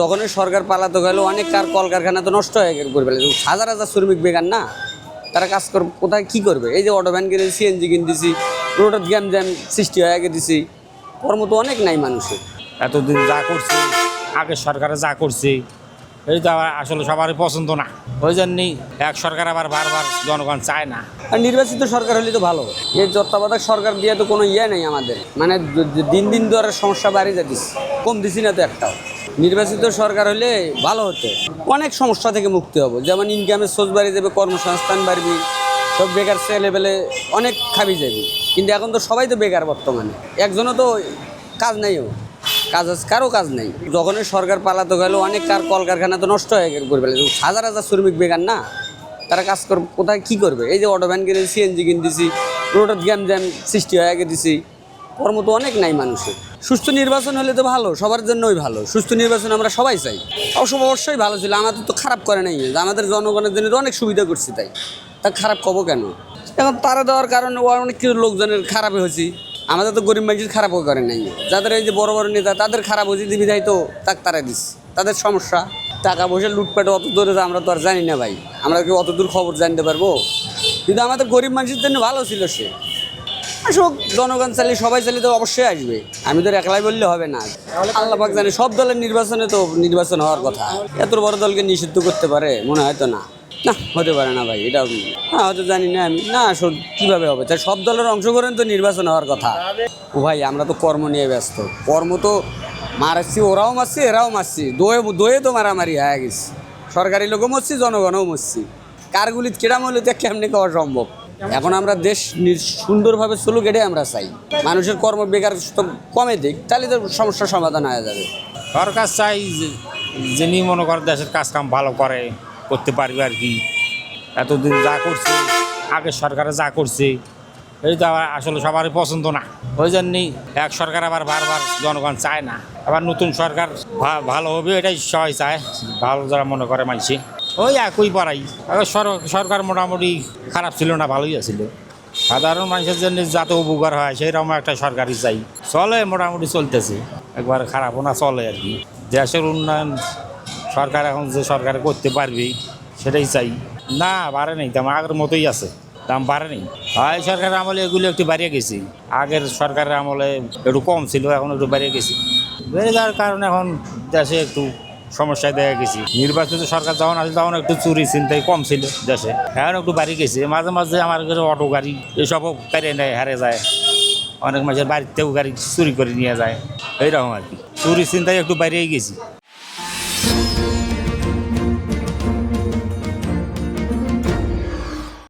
যখনই সরকার পালাতে গেল অনেক কার কলকারখানা তো নষ্ট হয়ে গেল করে হাজার হাজার শ্রমিক বেকার না? তারা কাজ কর কোথায় কী করবে? এই যে অটো ভ্যান কিনে সিএনজি কিনে দিছি রোডের জ্যাম জ্যাম সৃষ্টি হয়ে গেছি কর্ম তো অনেক নাই মানুষের এতদিন যা করছি আগের সরকারে যা করছি এই তো আসলে সবারই পছন্দ না। ওই জন্যই এক সরকার আবার বারবার জনগণ চায় না। আর নির্বাচিত সরকার হলে তো ভালো। এই তত্ত্বাবধায়ক সরকার দিয়ে তো কোনো ইয়ে নেই আমাদের। মানে দিন দিন ধরে সমস্যা বাড়িয়ে যাচ্ছিস কম দিছি না তো একটাও। নির্বাচিত সরকার হলে ভালো হতো। অনেক সমস্যা থেকে মুক্তি হব। যেমন ইনকামের সোর্স বাড়িয়ে যাবে কর্মসংস্থান বাড়বি, সব বেকার ছেলেবেলে অনেক খাবি যাবি। কিন্তু এখন তো সবাই তো বেকার বর্তমানে। একজনও তো কাজ নাই ও। কাজ আছে, কারও কাজ নেই। যখনই সরকার পালাতে গেল অনেক কার কলকারখানা তো নষ্ট হয়ে গেল হাজার হাজার শ্রমিক বেকার না? তারা কাজ করবে কোথায় কী করবে? এই যে অটো ভ্যান কিনে সিএনজি কিনে দিছি রোডের জ্যাম জ্যাম সৃষ্টি হয়ে গেছি কর্ম তো অনেক নাই মানুষের। সুস্থ নির্বাচন হলে তো ভালো, সবার জন্যই ভালো। সুস্থ নির্বাচন আমরা সবাই চাই। অবশ্য অবশ্যই ভালো ছিল, আমাদের তো খারাপ করে নাই। আমাদের জনগণের জন্য অনেক সুবিধা করছি তাই। তা খারাপ কব কেন? এখন তারা দেওয়ার কারণে অনেক কিছু লোকজনের খারাপ হয়েছি। আমাদের তো গরিব মানুষের খারাপও করে নাই। যাদের এই যে বড় বড় নেতা, তাদের খারাপ হয়েছে, দিবি যাই তো তাক তারা দিস। তাদের সমস্যা। টাকা পয়সা লুটপাট অত দূরে আমরা তো আর জানি না ভাই। আমরা কি অত দূর খবর জানতে পারব? কিন্তু আমাদের গরিব মানুষের জন্য ভালো ছিল সে। আসুক। জনগণ চাইলে সবাই চাইলে তো অবশ্যই আসবে। আমি তো একলাই বললে হবে না। আল্লাহ পাক জানে, সব দলের নির্বাচনে তো নির্বাচন হওয়ার কথা। এত বড় দলকে নিষিদ্ধ করতে পারে, মনে হয় তো না? না, হতে পারে না ভাই এটা হ্যাঁ হয়তো জানি না, আমি না কীভাবে হবে? তাই সব দলের অংশগ্রহণ তো নির্বাচন হওয়ার কথা। ও ভাই, আমরা তো কর্ম নিয়ে ব্যস্ত। কর্ম তো মারাচ্ছি, ওরাও মারছি, এরাও মারছি। দোয়ে দোয়ে তো মারামারি হয়ে গেছে। সরকারি লোকও মরছি, জনগণও মরছি। কারগুলি কিরাম হলে তো কেমনি খাওয়া সম্ভব? এখন আমরা দেশ সুন্দরভাবে চলুক, এটাই আমরা চাই। মানুষের কর্ম বেকার কমে দিক, তাহলে তো সমস্যার সমাধান হয়ে যাবে। সরকার চাই যিনি মনে করে দেশের কাজ কাম ভালো করে, করতে পারবে আর কি। এতদিন যা করছি আগের সরকারে যা করছে, এই তো আবার আসলে সবারই পছন্দ না। ওই জন্যই এক সরকার আবার বারবার জনগণ চায় না। আবার নতুন সরকার ভালো হবে, এটাই সবাই চায়। ভালো যারা মনে করে মানছি। ওই একই পাড়াই। সরকার মোটামুটি খারাপ ছিল না, ভালোই আছিল। সাধারণ মানুষের জন্য যাতে উপকার হয় সেই রকম একটা সরকারি চাই। চলে, মোটামুটি চলতেছে। একবার খারাপও না চলে আর কি। দেশের উন্নয়ন সরকার এখন যে সরকার করতে পারবে, সেটাই চাই। না, বাড়ে নেই তেমন আগের মতোই আছে। দাম বাড়ে নেই। হয় সরকারের আমলে এগুলো একটু বাড়িয়ে গেছে। আগের সরকারের আমলে একটু কম ছিল, এখন একটু বাড়িয়ে গেছে। বেড়ে যাওয়ার কারণে এখন দেশে একটু সমস্যায় দেখা গেছি। নির্বাচিত সরকার যখন আছে তখন একটু চুরি চিন্তাই কম ছিল দেশে। এখন একটু বাড়ি গেছে। মাঝে মাঝে আমার কাছে অটো গাড়ি এসবও কেড়ে নেয় হারে যায়। অনেক মাসের বাড়িতেও গাড়ি চুরি করে নিয়ে যায়। এইরকম আর কি। চুরি চিন্তায় একটু বাইরেই গেছি।